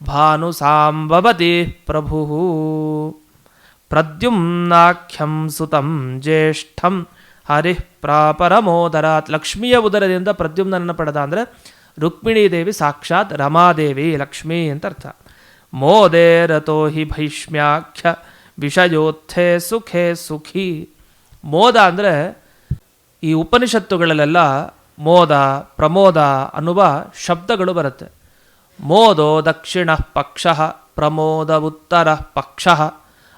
A: ಭಾನು ಸಾಂಬವತಿ ಪ್ರಭು. ಪ್ರದ್ಯುಮ್ನಾಖ್ಯಂ ಸುತಂ ಜ್ಯೇಷ್ಠಂ ಹರಿಃ ಪ್ರಾಪರಮೋದರಾತ್. ಲಕ್ಷ್ಮಿಯ ಉದರದಿಂದ ಪ್ರದ್ಯುಮ್ನನ್ನು ಪಡೆದ ಅಂದರೆ ರುಕ್ಮಿಣೀ ದೇವಿ ಸಾಕ್ಷಾತ್ ರಮಾದೇವಿ, ಲಕ್ಷ್ಮೀ ಅಂತ ಅರ್ಥ. ಮೋದೇ ರಥೋ ಹಿ ಭೈಷ್ಮ್ಯಾಖ್ಯ ವಿಷಯೋತ್ಥೆ ಸುಖೇ ಸುಖಿ. ಮೋದ ಅಂದರೆ ಈ ಉಪನಿಷತ್ತುಗಳಲ್ಲೆಲ್ಲ ಮೋದ, ಪ್ರಮೋದ ಅನ್ನುವ ಶಬ್ದಗಳು ಬರುತ್ತೆ. ಮೋದೋ ದಕ್ಷಿಣ ಪಕ್ಷ, ಪ್ರಮೋದ ಉತ್ತರ ಪಕ್ಷ.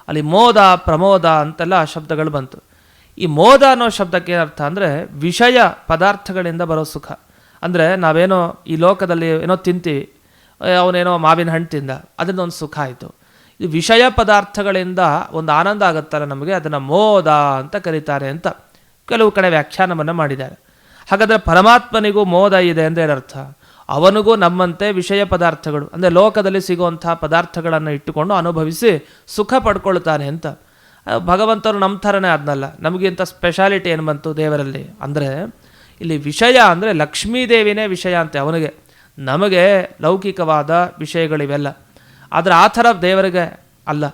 A: ಅಲ್ಲಿ ಮೋದ, ಪ್ರಮೋದ ಅಂತೆಲ್ಲ ಶಬ್ದಗಳು ಬಂತು. ಈ ಮೋದ ಅನ್ನೋ ಶಬ್ದಕ್ಕೆ ಏನರ್ಥ ಅಂದರೆ ವಿಷಯ ಪದಾರ್ಥಗಳಿಂದ ಬರೋ ಸುಖ. ಅಂದರೆ ನಾವೇನೋ ಈ ಲೋಕದಲ್ಲಿ ಏನೋ ತಿಂತೀವಿ ಅವನೇನೋ ಮಾವಿನ ಹಣ್ಣು ತಿಂದ ಅದರಿಂದ ಒಂದು ಸುಖ ಆಯಿತು. ಈ ವಿಷಯ ಪದಾರ್ಥಗಳಿಂದ ಒಂದು ಆನಂದ ಆಗುತ್ತಲ್ಲ ನಮಗೆ, ಅದನ್ನು ಮೋದ ಅಂತ ಕರೀತಾರೆ ಅಂತ ಕೆಲವು ಕಡೆ ವ್ಯಾಖ್ಯಾನವನ್ನು ಮಾಡಿದ್ದಾರೆ. ಹಾಗಾದರೆ ಪರಮಾತ್ಮನಿಗೂ ಮೋದ ಇದೆ ಅಂದರೆ ಏನರ್ಥ? ಅವನಿಗೂ ನಮ್ಮಂತೆ ವಿಷಯ ಪದಾರ್ಥಗಳು, ಅಂದರೆ ಲೋಕದಲ್ಲಿ ಸಿಗುವಂಥ ಪದಾರ್ಥಗಳನ್ನು ಇಟ್ಟುಕೊಂಡು ಅನುಭವಿಸಿ ಸುಖ ಪಡ್ಕೊಳ್ತಾನೆ ಅಂತ. ಭಗವಂತರು ನಮ್ಮ ಥರನೇ ಆದ್ನಲ್ಲ. ನಮಗಿಂತ ಸ್ಪೆಷಾಲಿಟಿ ಏನು ಬಂತು ದೇವರಲ್ಲಿ? ಅಂದರೆ ಇಲ್ಲಿ ವಿಷಯ ಅಂದರೆ ಲಕ್ಷ್ಮೀದೇವಿನೇ ವಿಷಯ ಅಂತೆ ಅವನಿಗೆ. ನಮಗೆ ಲೌಕಿಕವಾದ ವಿಷಯಗಳಿವೆಲ್ಲ. ಆದರೆ ಆ ಥರ ದೇವರಿಗೆ ಅಲ್ಲ.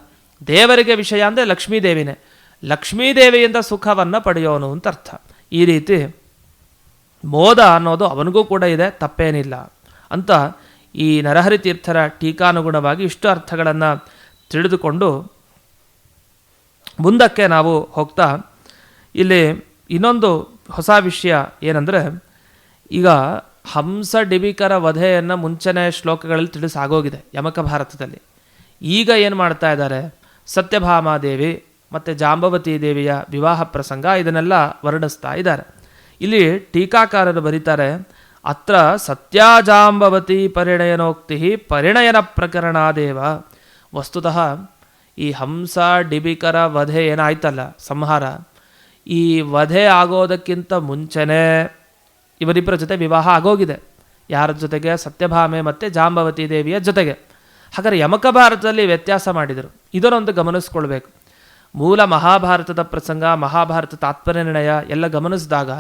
A: ದೇವರಿಗೆ ವಿಷಯ ಅಂದರೆ ಲಕ್ಷ್ಮೀದೇವಿನೇ. ಲಕ್ಷ್ಮೀದೇವಿಯಿಂದ ಸುಖವನ್ನು ಪಡೆಯೋನು ಅಂತ ಅರ್ಥ. ಈ ರೀತಿ ಮೋದ ಅನ್ನೋದು ಅವನಿಗೂ ಕೂಡ ಇದೆ, ತಪ್ಪೇನಿಲ್ಲ. ಅಂತ ಈ ನರಹರಿ ತೀರ್ಥರ ಟೀಕಾನುಗುಣವಾಗಿ ಇಷ್ಟು ಅರ್ಥಗಳನ್ನು ತಿಳಿದುಕೊಂಡು ಮುಂದಕ್ಕೆ ನಾವು ಹೋಗ್ತಾ, ಇಲ್ಲಿ ಇನ್ನೊಂದು ಹೊಸ ವಿಷಯ ಏನಂದರೆ, ಈಗ ಹಂಸ ಡಿಬಿಕರ ವಧೆಯನ್ನು ಮುಂಚೆನೇ ಶ್ಲೋಕಗಳಲ್ಲಿ ತಿಳಿಸಾಗೋಗಿದೆ ಯಮಕ ಭಾರತದಲ್ಲಿ. ಈಗ ಏನು ಮಾಡ್ತಾ ಇದ್ದಾರೆ? ಸತ್ಯಭಾಮಾದೇವಿ ಮತ್ತು ಜಾಂಬವತಿ ದೇವಿಯ ವಿವಾಹ ಪ್ರಸಂಗ ಇದನ್ನೆಲ್ಲ ವರ್ಣಿಸ್ತಾ ಇದ್ದಾರೆ. ಇಲ್ಲಿ ಟೀಕಾಕಾರರು ಬರೀತಾರೆ, ಅತ್ರ ಸತ್ಯಾಜಾಂಬವತಿ ಪರಿಣಯನೋಕ್ತಿ ಪರಿಣಯನ ಪ್ರಕರಣಾದೇವ. ವಸ್ತುತಃ ಈ ಹಂಸ ಡಿಬಿಕರ ವಧೆ ಏನಾಯ್ತಲ್ಲ, ಸಂಹಾರ. ಈ ವಧೆ ಆಗೋದಕ್ಕಿಂತ ಮುಂಚೆನೇ ಇವರಿಬ್ಬರ ಜೊತೆ ವಿವಾಹ ಆಗೋಗಿದೆ. ಯಾರ ಜೊತೆಗೆ? ಸತ್ಯಭಾಮೆ ಮತ್ತು ಜಾಂಬವತಿ ದೇವಿಯ ಜೊತೆಗೆ. ಹಾಗಾದರೆ ಯಮಕ ಭಾರತದಲ್ಲಿ ವ್ಯತ್ಯಾಸ ಮಾಡಿದರು. ಇದನ್ನೊಂದು ಗಮನಿಸ್ಕೊಳ್ಬೇಕು. ಮೂಲ ಮಹಾಭಾರತದ ಪ್ರಸಂಗ ಮಹಾಭಾರತ ತಾತ್ಪರ್ಯ ನಿರ್ಣಯ ಎಲ್ಲ ಗಮನಿಸಿದಾಗ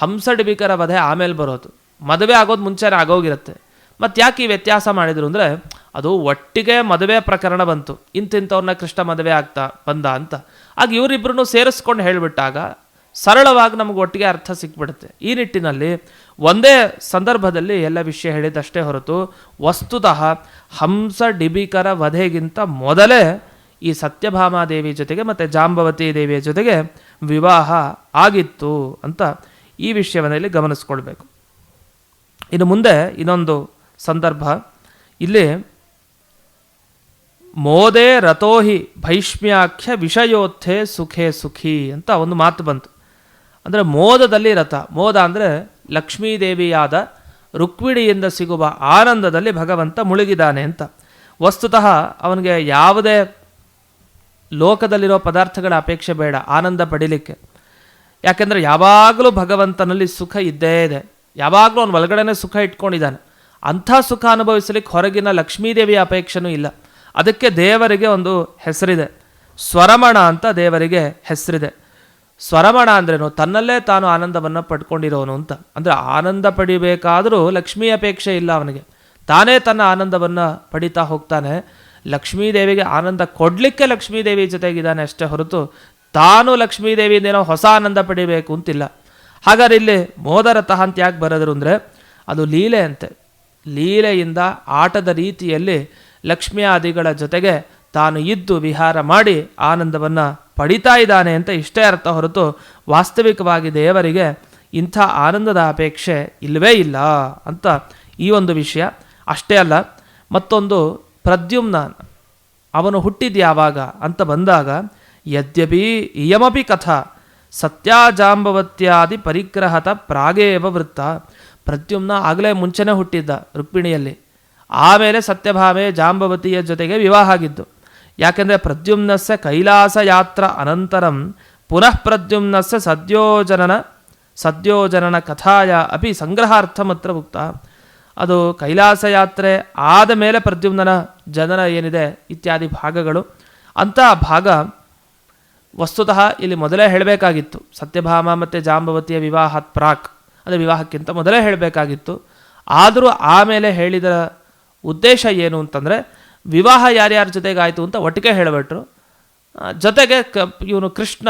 A: ಹಂಸ ಡಿಬಿಕರ ವಧೆ ಆಮೇಲೆ ಬರೋದು. ಮದುವೆ ಆಗೋದು ಮುಂಚೆನೇ ಆಗೋಗಿರುತ್ತೆ. ಮತ್ತು ಯಾಕೆ ಈ ವ್ಯತ್ಯಾಸ ಮಾಡಿದರು ಅಂದರೆ, ಅದು ಒಟ್ಟಿಗೆ ಮದುವೆ ಪ್ರಕರಣ ಬಂತು. ಇಂತಿಂಥವ್ರನ್ನ ಕೃಷ್ಣ ಮದುವೆ ಆಗ್ತಾ ಬಂದ ಅಂತ. ಆಗ ಇವರಿಬ್ಬರನ್ನು ಸೇರಿಸ್ಕೊಂಡು ಹೇಳಿಬಿಟ್ಟಾಗ, ಸರಳವಾಗಿ ನಮಗೆ ಒಟ್ಟಿಗೆ ಅರ್ಥ ಸಿಕ್ಬಿಡುತ್ತೆ. ಈ ನಿಟ್ಟಿನಲ್ಲಿ ಒಂದೇ ಸಂದರ್ಭದಲ್ಲಿ ಎಲ್ಲ ವಿಷಯ ಹೇಳಿದಷ್ಟೇ ಹೊರತು, ವಸ್ತುತಃ ಹಂಸ ಡಿಬಿಕರ ವಧೆಗಿಂತ ಮೊದಲೇ ಈ ಸತ್ಯಭಾಮಾದೇವಿ ಜೊತೆಗೆ ಮತ್ತು ಜಾಂಬವತಿ ದೇವಿಯ ಜೊತೆಗೆ ವಿವಾಹ ಆಗಿತ್ತು ಅಂತ ಈ ವಿಷಯವನ್ನು ಇಲ್ಲಿ ಗಮನಿಸ್ಕೊಳ್ಬೇಕು. ಇನ್ನು ಮುಂದೆ ಇನ್ನೊಂದು ಸಂದರ್ಭ. ಇಲ್ಲಿ ಮೋದೇ ರಥೋಹಿ ಭೈಷ್ಮ್ಯಾಖ್ಯ ವಿಷಯೋತ್ಥೆ ಸುಖೇ ಸುಖಿ ಅಂತ ಒಂದು ಮಾತು ಬಂತು. ಅಂದರೆ ಮೋದದಲ್ಲಿ ರಥ, ಮೋದ ಅಂದರೆ ಲಕ್ಷ್ಮೀದೇವಿಯಾದ ರುಕ್ಮಿಣಿಯಿಂದ ಸಿಗುವ ಆನಂದದಲ್ಲಿ ಭಗವಂತ ಮುಳುಗಿದಾನೆ ಅಂತ. ವಸ್ತುತಃ ಅವನಿಗೆ ಯಾವುದೇ ಲೋಕದಲ್ಲಿರೋ ಪದಾರ್ಥಗಳ ಅಪೇಕ್ಷೆ ಬೇಡ, ಆನಂದ ಪಡಿಲಿಕ್ಕೆ. ಯಾಕೆಂದರೆ ಯಾವಾಗಲೂ ಭಗವಂತನಲ್ಲಿ ಸುಖ ಇದ್ದೇ ಇದೆ. ಯಾವಾಗಲೂ ಅವನು ಒಳಗಡೆನೇ ಸುಖ ಇಟ್ಕೊಂಡಿದ್ದಾನೆ. ಅಂಥ ಸುಖ ಅನುಭವಿಸಲಿಕ್ಕೆ ಹೊರಗಿನ ಲಕ್ಷ್ಮೀದೇವಿಯ ಅಪೇಕ್ಷೆನೂ ಇಲ್ಲ. ಅದಕ್ಕೆ ದೇವರಿಗೆ ಒಂದು ಹೆಸರಿದೆ. ಸ್ವರಮಣ ಅಂತ ದೇವರಿಗೆ ಹೆಸರಿದೆ. ಸ್ವರಮಣ ಅಂದ್ರೇನು? ತನ್ನಲ್ಲೇ ತಾನು ಆನಂದವನ್ನು ಪಡ್ಕೊಂಡಿರೋನು ಅಂತ. ಅಂದರೆ ಆನಂದ ಪಡಿಬೇಕಾದರೂ ಲಕ್ಷ್ಮೀ ಅಪೇಕ್ಷೆ ಇಲ್ಲ ಅವನಿಗೆ. ತಾನೇ ತನ್ನ ಆನಂದವನ್ನು ಪಡಿತಾ ಹೋಗ್ತಾನೆ. ಲಕ್ಷ್ಮೀದೇವಿಗೆ ಆನಂದ ಕೊಡಲಿಕ್ಕೆ ಲಕ್ಷ್ಮೀದೇವಿ ಜೊತೆಗಿದ್ದಾನೆ ಅಷ್ಟೇ ಹೊರತು ತಾನು ಲಕ್ಷ್ಮೀದೇವಿಯಿಂದೇನೋ ಹೊಸ ಆನಂದ ಪಡಿಬೇಕು ಅಂತಿಲ್ಲ. ಹಾಗಾದ್ರೆ ಇಲ್ಲಿ ಮೋದರತಃ ಅಂತ ಯಾಕೆ ಬರೋದ್ರು ಅಂದರೆ, ಅದು ಲೀಲೆ ಅಂತೆ. ಲೀಲೆಯಿಂದ ಆಟದ ರೀತಿಯಲ್ಲಿ ಲಕ್ಷ್ಮಿಯಾದಿಗಳ ಜೊತೆಗೆ ತಾನು ಇದ್ದು ವಿಹಾರ ಮಾಡಿ ಆನಂದವನ್ನು ಪಡಿತಾ ಇದ್ದಾನೆ ಅಂತ ಇಷ್ಟೇ ಅರ್ಥ ಹೊರತು ವಾಸ್ತವಿಕವಾಗಿ ದೇವರಿಗೆ ಇಂಥ ಆನಂದದ ಅಪೇಕ್ಷೆ ಇಲ್ಲವೇ ಇಲ್ಲ ಅಂತ ಈ ಒಂದು ವಿಷಯ. ಅಷ್ಟೇ ಅಲ್ಲ, ಮತ್ತೊಂದು ಪ್ರದ್ಯುಮ್ನ ಅವನು ಹುಟ್ಟಿದ ಯಾವಾಗ ಅಂತ ಬಂದಾಗ ಯದ್ಯಪಿ ಇಯಮಪಿ ಕಥಾ ಸತ್ಯಾಜಾಂಬವತ್ಯಾದಿ ಪರಿಗ್ರಹತ ಪ್ರಾಗೇವ ವೃತ್ತ ಪ್ರತ್ಯುಮ್ನ ಆಗಲೇ ಮುಂಚೆನೆ ಹುಟ್ಟಿದ್ದ ರುಕ್ಮಿಣಿಯಲ್ಲಿ. ಆಮೇಲೆ ಸತ್ಯಭಾಮೆ ಜಾಂಬವತಿಯ ಜೊತೆಗೆ ವಿವಾಹ ಆಗಿದ್ದು. ಯಾಕೆಂದರೆ ಪ್ರದ್ಯುಮ್ನಸ್ಯ ಕೈಲಾಸ ಯಾತ್ರ ಅನಂತರಂ ಪುನಃ ಪ್ರದ್ಯುಮ್ನಸ್ಯ ಸದ್ಯೋಜನನ ಸದ್ಯೋಜನನ ಕಥಾಯ ಅಪಿ ಸಂಗ್ರಹಾರ್ಥಮತ್ರ ಉಕ್ತ. ಅದು ಕೈಲಾಸ ಯಾತ್ರೆ ಆದ ಮೇಲೆ ಪ್ರದ್ಯುಮ್ನನ ಜನನ ಏನಿದೆ ಇತ್ಯಾದಿ ಭಾಗಗಳು. ಅಂತಹ ಭಾಗ ವಸ್ತುತಃ ಇಲ್ಲಿ ಮೊದಲೇ ಹೇಳಬೇಕಾಗಿತ್ತು. ಸತ್ಯಭಾಮ ಮತ್ತು ಜಾಂಬವತಿಯ ವಿವಾಹತ್ ಪ್ರಾಕ್. ಅಂದರೆ ವಿವಾಹಕ್ಕಿಂತ ಮೊದಲೇ ಹೇಳಬೇಕಾಗಿತ್ತು. ಆದರೂ ಆಮೇಲೆ ಹೇಳಿದ ಉದ್ದೇಶ ಏನು ಅಂತಂದರೆ, ವಿವಾಹ ಯಾರ್ಯಾರ ಜೊತೆಗಾಯಿತು ಅಂತ ಒಟ್ಟಿಗೆ ಹೇಳಿಬಿಟ್ರು. ಜೊತೆಗೆ ಕ, ಇವನು ಕೃಷ್ಣ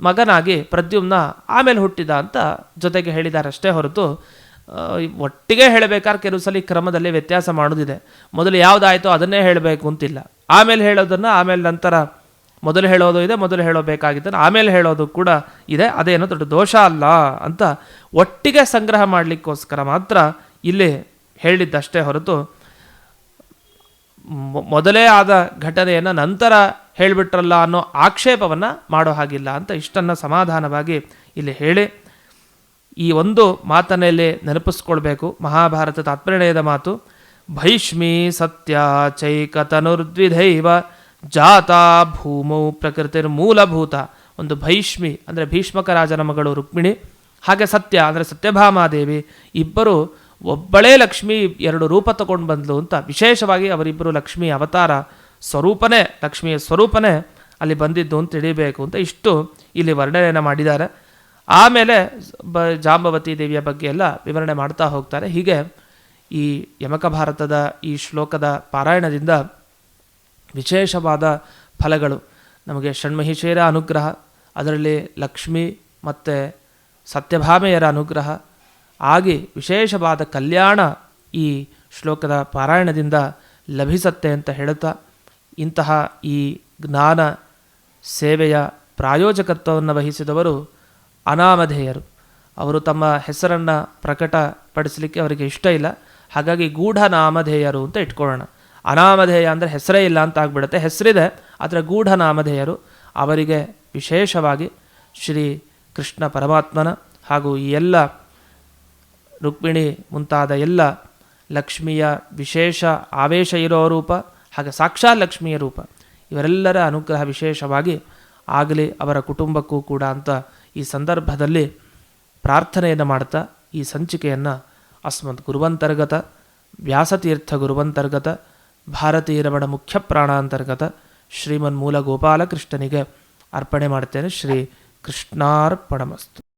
A: ಮಗನಾಗಿ ಪ್ರದ್ಯುಮ್ನ ಆಮೇಲೆ ಹುಟ್ಟಿದ ಅಂತ ಜೊತೆಗೆ ಹೇಳಿದಾರಷ್ಟೇ ಹೊರತು ಒಟ್ಟಿಗೆ ಹೇಳಬೇಕಾದ್ರೆ ಕೆಲವು ಸಲ ಕ್ರಮದಲ್ಲಿ ವ್ಯತ್ಯಾಸ ಮಾಡೋದಿದೆ. ಮೊದಲು ಯಾವುದಾಯಿತು ಅದನ್ನೇ ಹೇಳಬೇಕು ಅಂತಿಲ್ಲ. ಆಮೇಲೆ ಹೇಳೋದನ್ನು ಆಮೇಲೆ ನಂತರ ಮೊದಲು ಹೇಳೋದು ಇದೆ, ಮೊದಲು ಹೇಳಬೇಕಾಗಿದ್ದನ್ನು ಆಮೇಲೆ ಹೇಳೋದು ಕೂಡ ಇದೆ. ಅದೇನೋ ದೊಡ್ಡ ದೋಷ ಅಲ್ಲ ಅಂತ ಒಟ್ಟಿಗೆ ಸಂಗ್ರಹ ಮಾಡಲಿಕ್ಕೋಸ್ಕರ ಮಾತ್ರ ಇಲ್ಲಿ ಹೇಳಿದ್ದಷ್ಟೇ ಹೊರತು ಮೊದಲೇ ಆದ ಘಟನೆಯನ್ನು ನಂತರ ಹೇಳಿಬಿಟ್ರಲ್ಲ ಅನ್ನೋ ಆಕ್ಷೇಪವನ್ನು ಮಾಡೋ ಹಾಗಿಲ್ಲ ಅಂತ ಇಷ್ಟನ್ನು ಸಮಾಧಾನವಾಗಿ ಇಲ್ಲಿ ಹೇಳಿ. ಈ ಒಂದು ಮಾತನ್ನ ಇಲ್ಲಿ ನೆನಪಿಸ್ಕೊಳ್ಬೇಕು. ಮಹಾಭಾರತ ತಾತ್ಪರ್ಯದ ಮಾತು, ಭೈಷ್ಮಿ ಸತ್ಯ ಚೈಕತನುರ್ದ್ವಿಧೈವ ಜಾತ ಭೂಮೌ ಪ್ರಕೃತಿರ್ ಮೂಲಭೂತ. ಒಂದು ಭೈಷ್ಮಿ, ಅಂದರೆ ಭೀಷ್ಮಕ ರಾಜನ ಮಗಳು ರುಕ್ಮಿಣಿ, ಹಾಗೆ ಸತ್ಯ, ಅಂದರೆ ಸತ್ಯಭಾಮಾದೇವಿ, ಇಬ್ಬರು ಒಬ್ಬಳೇ ಲಕ್ಷ್ಮಿ, ಎರಡು ರೂಪ ತಗೊಂಡು ಬಂದ್ಲು ಅಂತ ವಿಶೇಷವಾಗಿ ಅವರಿಬ್ಬರು ಲಕ್ಷ್ಮಿ ಅವತಾರ ಸ್ವರೂಪನೇ, ಲಕ್ಷ್ಮಿಯ ಸ್ವರೂಪನೇ ಅಲ್ಲಿ ಬಂದಿದ್ದು ಅಂತ ತಿಳಿಬೇಕು ಅಂತ ಇಷ್ಟು ಇಲ್ಲಿ ವರ್ಣನೆಯನ್ನು ಮಾಡಿದ್ದಾರೆ. ಆಮೇಲೆ ಬ ಜಾಂಬವತಿ ದೇವಿಯ ಬಗ್ಗೆ ಎಲ್ಲ ವಿವರಣೆ ಮಾಡ್ತಾ ಹೋಗ್ತಾರೆ. ಹೀಗೆ ಈ ಯಮಕ ಭಾರತದ ಈ ಶ್ಲೋಕದ ಪಾರಾಯಣದಿಂದ ವಿಶೇಷವಾದ ಫಲಗಳು. ನಮಗೆ ಷಣ್ಮಹಿಷಿಯರ ಅನುಗ್ರಹ, ಅದರಲ್ಲಿ ಲಕ್ಷ್ಮಿ ಮತ್ತು ಸತ್ಯಭಾಮೆಯರ ಅನುಗ್ರಹ ಆಗಿ ವಿಶೇಷವಾದ ಕಲ್ಯಾಣ ಈ ಶ್ಲೋಕದ ಪಾರಾಯಣದಿಂದ ಲಭಿಸತ್ತೆ ಅಂತ ಹೇಳುತ್ತಾ, ಇಂತಹ ಈ ಜ್ಞಾನ ಸೇವೆಯ ಪ್ರಾಯೋಜಕತ್ವವನ್ನು ವಹಿಸಿದವರು ಅನಾಮಧೇಯರು. ಅವರು ತಮ್ಮ ಹೆಸರನ್ನು ಪ್ರಕಟಪಡಿಸಲಿಕ್ಕೆ ಅವರಿಗೆ ಇಷ್ಟ ಇಲ್ಲ. ಹಾಗಾಗಿ ಗೂಢ ನಾಮಧೇಯರು ಅಂತ ಇಟ್ಕೊಳ್ಳೋಣ. ಅನಾಮಧೇಯ ಅಂದರೆ ಹೆಸರೇ ಇಲ್ಲ ಅಂತ ಆಗ್ಬಿಡುತ್ತೆ. ಹೆಸರಿದೆ, ಆದರೆ ಗೂಢ ನಾಮಧೇಯರು ಅವರಿಗೆ ವಿಶೇಷವಾಗಿ ಶ್ರೀ ಕೃಷ್ಣ ಪರಮಾತ್ಮನ ಹಾಗೂ ಈ ಎಲ್ಲ ರುಕ್ಮಿಣಿ ಮುಂತಾದ ಎಲ್ಲ ಲಕ್ಷ್ಮಿಯ ವಿಶೇಷ ಆವೇಶ ಇರೋ ರೂಪ ಹಾಗೆ ಸಾಕ್ಷಾತ್ ಲಕ್ಷ್ಮಿಯ ರೂಪ, ಇವರೆಲ್ಲರ ಅನುಗ್ರಹ ವಿಶೇಷವಾಗಿ ಆಗಲಿ ಅವರ ಕುಟುಂಬಕ್ಕೂ ಕೂಡ ಅಂತ ಈ ಸಂದರ್ಭದಲ್ಲಿ ಪ್ರಾರ್ಥನೆಯನ್ನು ಮಾಡ್ತಾ ಈ ಸಂಚಿಕೆಯನ್ನು ಅಸ್ಮತ್ ಗುರುವಂತರ್ಗತ, ವ್ಯಾಸತೀರ್ಥ ಗುರುವಂತರ್ಗತ ಭಾರತೀಯ ರಮಣ ಮುಖ್ಯ ಪ್ರಾಣಾಂತರ್ಗತ ಶ್ರೀಮನ್ಮೂಲ ಗೋಪಾಲಕೃಷ್ಣನಿಗೆ ಅರ್ಪಣೆ ಮಾಡ್ತೇನೆ. ಶ್ರೀ ಕೃಷ್ಣಾರ್ಪಣಮಸ್ತು.